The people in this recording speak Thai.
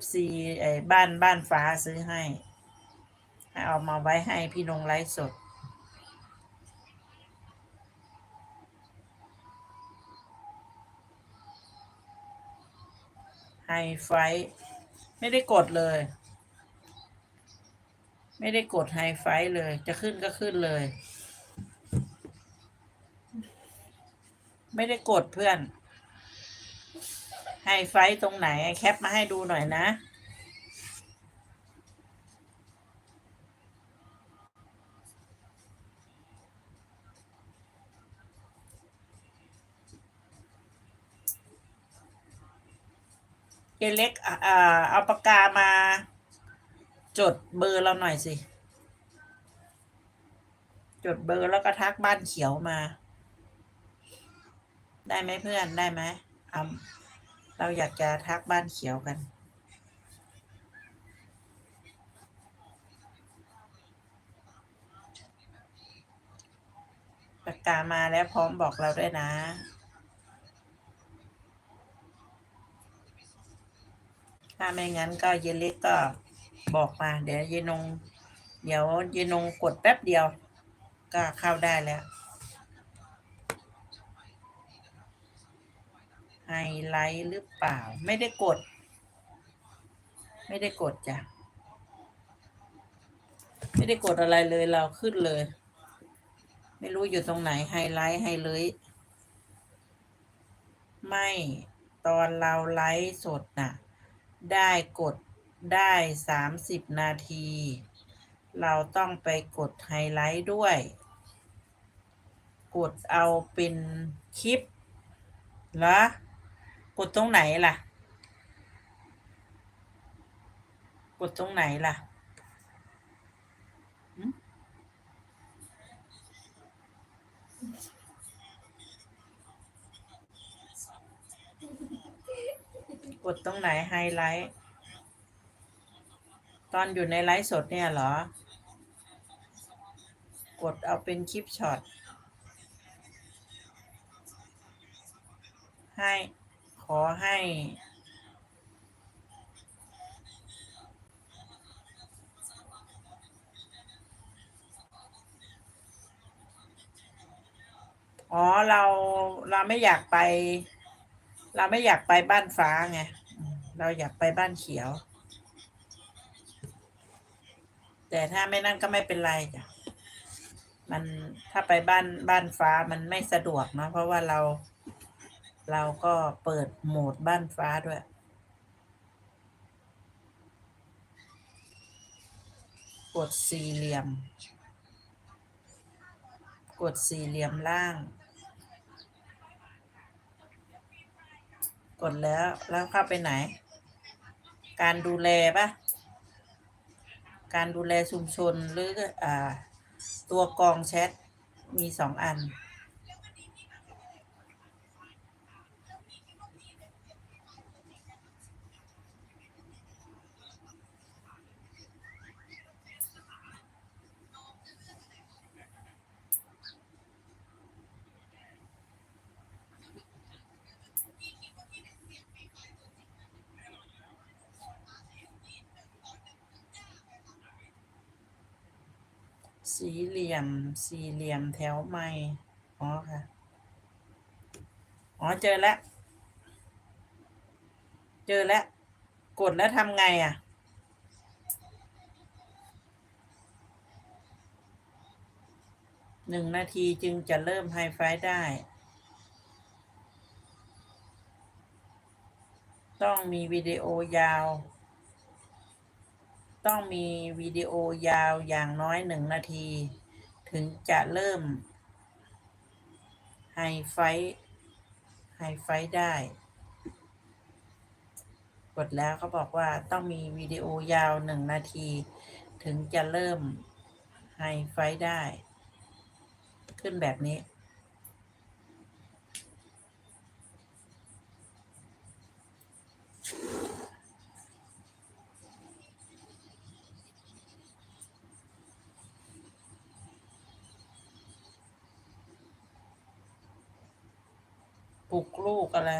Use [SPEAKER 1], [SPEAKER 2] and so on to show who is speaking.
[SPEAKER 1] FC ไอ้บ้านบ้านฟ้าซื้อให้ให้เอามาไว้ให้พี่นงไลฟ์สด ไฮไฟ ไม่ได้กดเลย ไม่ได้กดไฮไฟเลย จะขึ้นก็ขึ้นเลย ไม่ได้กดเพื่อน ไฮไฟตรงไหนแคปมาให้ดูหน่อยนะ เจเล็กเอาปากกามาจดเบอร์เราหน่อยสิ จดเบอร์แล้วก็ทักบ้านเขียวมา ได้ไหมเพื่อนได้ไหมเอา เราอยากจะทักบ้านเขียวกัน ปากกามาแล้วพร้อมบอกเราด้วยนะถ้าไม่งั้นก็เยนเล็กก็บอกมา เดี๋ยวเยนง เดี๋ยวเยนงกดแป๊บเดียว ก็เข้าได้แล้ว ไฮไลท์หรือเปล่า ไม่ได้กด ไม่ได้กดจ้ะ ไม่ได้กดอะไรเลยเราขึ้นเลย ไม่รู้อยู่ตรงไหนไฮไลท์ไฮเลยไม่ตอนเราไลฟ์สดน่ะ ได้กดได้สามสิบนาที เราต้องไปกดไฮไลท์ด้วย กดเอาเป็นคลิปเหรอ กดตรงไหนล่ะ กดตรงไหนล่ะกดตรงไหนไฮไลท์ ตอนอยู่ในไลฟ์สดเนี่ยเหรอ กดเอาเป็นคลิปช็อตให้ ขอให้ อ๋อเราเราไม่อยากไป เราไม่อยากไปบ้านฟ้าไง เราอยากไปบ้านเขียว แต่ถ้าไม่นั่นก็ไม่เป็นไรจ้ะมันถ้าไปบ้านบ้านฟ้ามันไม่สะดวกเนอะเพราะว่าเรา เราก็เปิดโหมดบ้านฟ้าด้วย กดสี่เหลี่ยม กดสี่เหลี่ยมล่าง กดแล้วแล้วเข้าไปไหน การดูแลปะการดูแลชุมชนหรืออ่าตัวกองแชทมีสองอัน สี่เหลี่ยม สี่เหลี่ยมแถวไม่ อ๋อค่ะ อ๋อเจอแล้ว เจอแล้ว กดแล้วทำไงอะ หนึ่งนาทีจึงจะเริ่มไฮไฟว์ได้ ต้องมีวิดีโอยาว ต้องมีวิดีโอยาวอย่างน้อยหนึ่งนาที ถึงจะเริ่มไฮไฟท์ไฮไฟท์ได้ กดแล้วเขาบอกว่าต้องมีวิดีโอยาวหนึ่งนาที ถึงจะเริ่มไฮไฟท์ได้ ขึ้นแบบนี้ ปลุกลูกอะไร